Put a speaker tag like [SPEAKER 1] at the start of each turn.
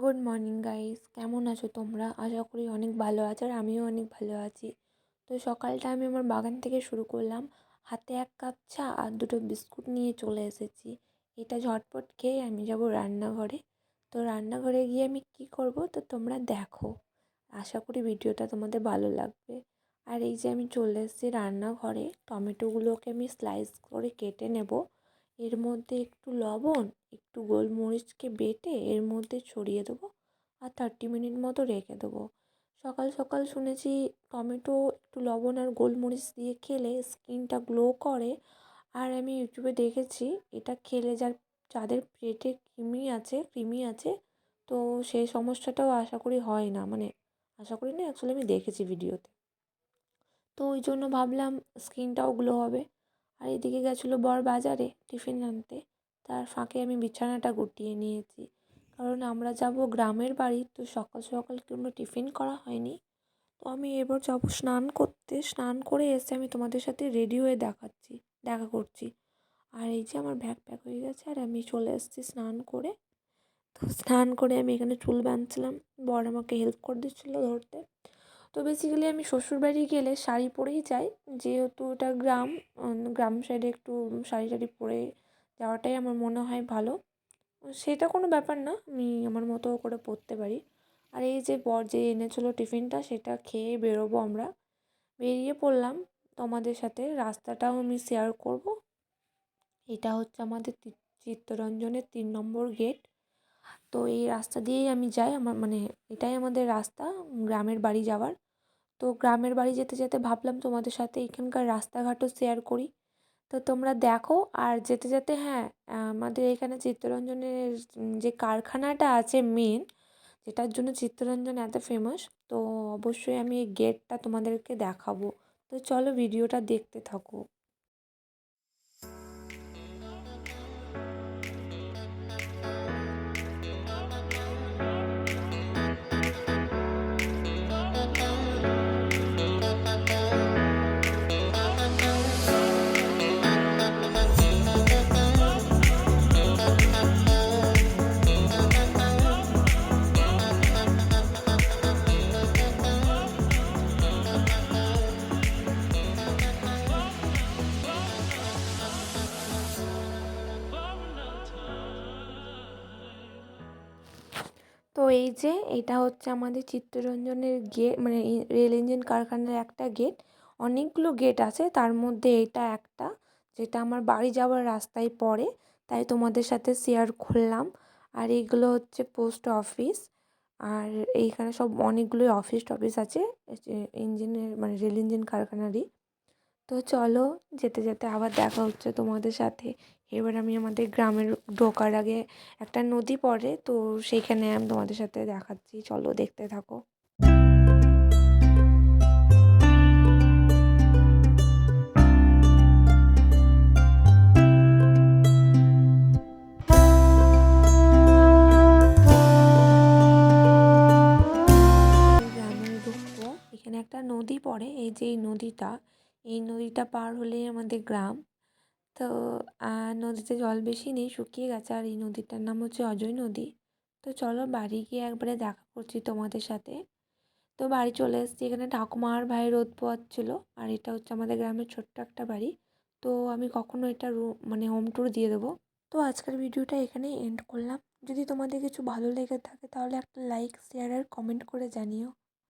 [SPEAKER 1] Good morning guys কেমন আছো তোমরা? আশা করি অনেক ভালো আছো আর আমিও অনেক ভালো আছি। তো সকালটা আমি আমার বাগান থেকে শুরু করলাম। হাতে এক কাপ চা আর দুটো বিস্কুট নিয়ে চলে এসেছি। এটা ঝটপট খেয়ে আমি যাব রান্নাঘরে। তো রান্নাঘরে গিয়ে আমি কি করব তো তোমরা দেখো। আশা করি ভিডিওটা তোমাদের ভালো লাগবে। আর এই যে আমি চলে এসেছি রান্নাঘরে, টমেটোগুলোকে আমি স্লাইস করে কেটে নেব। এর মধ্যে একটু লবণ, একটু গোলমরিচকে বেটে এর মধ্যে ছড়িয়ে দেবো আর থার্টি মিনিট মতো রেখে দেবো। সকাল সকাল শুনেছি টমেটো, একটু লবণ আর গোলমরিচ দিয়ে খেলে স্কিনটা গ্লো করে। আর আমি ইউটিউবে দেখেছি এটা খেলে যার, যাদের পেটে কৃমি আছে কৃমি আছে, তো সেই সমস্যাটাও আশা করি হয় না। মানে আশা করি না অ্যাকচুয়ালি আমি দেখেছি ভিডিওতে তো। ওই জন্য ভাবলাম স্কিনটাও গ্লো হবে। আর এদিকে গেছিল বর বাজারে টিফিন আনতে। তার ফাঁকে আমি বিছানাটা গুটিয়ে নিয়েছি। কারণ আমরা যাব গ্রামের বাড়ি, তো সকাল সকাল কোনো টিফিন করা হয়নি। তো আমি এবার যাব স্নান করতে। স্নান করে এসে আমি তোমাদের সাথে রেডি হয়ে দেখাচ্ছি, দেখা করছি। আর এই যে আমার ব্যাগ প্যাক হয়ে গেছে, আর আমি চলে এসেছি স্নান করে। তো স্নান করে আমি এখানে চুল বাঁধছিলাম। বর আমাকে হেল্প করে দিচ্ছিল ধরতে। তো বেসিক্যালি আমি শ্বশুরবাড়ি গেলে শাড়ি পরেই যাই। যেহেতু ওটা গ্রাম গ্রাম সাইডে একটু শাড়ি টাড়ি পরে যাওয়াটাই আমার মনে হয় ভালো। সেটা কোনো ব্যাপার না, আমি আমার মতো করে পরতে পারি। আর এই যে বর যে এনেছিলো টিফিনটা, সেটা খেয়ে বেরোবো আমরা। বেরিয়ে পড়লাম তোমাদের সাথে, রাস্তাটাও আমি শেয়ার করব। এটা হচ্ছে আমাদের চিত্তরঞ্জনের তিন নম্বর গেট তো এই রাস্তা দিয়েই আমি যাই। আমার মানে এটাই আমাদের রাস্তা, গ্রামের বাড়ি যাওয়ার। তো গ্রামের বাড়ি যেতে যেতে ভাবলাম তোমাদের সাথে এখানকার রাস্তাঘাটও শেয়ার করি। তো তোমরা দেখো, আর যেতে যেতে হ্যাঁ আমাদের এখানে চিত্তরঞ্জনের যে কারখানাটা আছে মেন যেটার জন্য চিত্তরঞ্জন এত ফেমাস তো অবশ্যই আমি এই গেটটা তোমাদেরকে দেখাবো। তো চলো ভিডিওটা দেখতে থাকো। এই যে, এটা হচ্ছে আমাদের চিত্তরঞ্জনের গেট মানে রেল ইঞ্জিন কারখানার একটা গেট। অনেকগুলো গেট আছে, তার মধ্যে এটা একটা, যেটা আমার বাড়ি যাওয়ার রাস্তায় পড়ে, তাই তোমাদের সাথে শেয়ার করলাম। আর এইগুলো হচ্ছে পোস্ট অফিস আর এইখানে সব অনেকগুলোই অফিস টফিস আছে ইঞ্জিনের মানে রেল ইঞ্জিন কারখানারই। তো চলো, যেতে যেতে আবার দেখা হচ্ছে তোমাদের সাথে। এবার আমি আমাদের গ্রামের ঢোকার আগে একটা নদী পড়ে, তো সেইখানে আমি তোমাদের সাথে দেখাচ্ছি। চলো দেখতে থাকো। একটা নদী পড়ে, এই যে নদীটা, এই নদীটা পার হলেই আমাদের গ্রাম। তো নদীতে জল বেশি নেই, শুকিয়ে গেছে। আর এই নদীটার নাম হচ্ছে অজয় নদী। তো চলো বাড়ি গিয়ে একবারে দেখা করছি তোমাদের সাথে। তো বাড়ি চলে এসেছি এখানে ঠাকুমার ভাই রোদ পোয়াচ্ছিলো আর এটা হচ্ছে আমাদের গ্রামের ছোট্ট একটা বাড়ি। তো আমি কখনো এটা মানে হোম ট্যুর দিয়ে দেবো। তো আজকের ভিডিওটা এখানেই এন্ড করলাম। যদি তোমাদের কিছু ভালো লেগে থাকে তাহলে একটা লাইক শেয়ার আর কমেন্ট করে জানিও।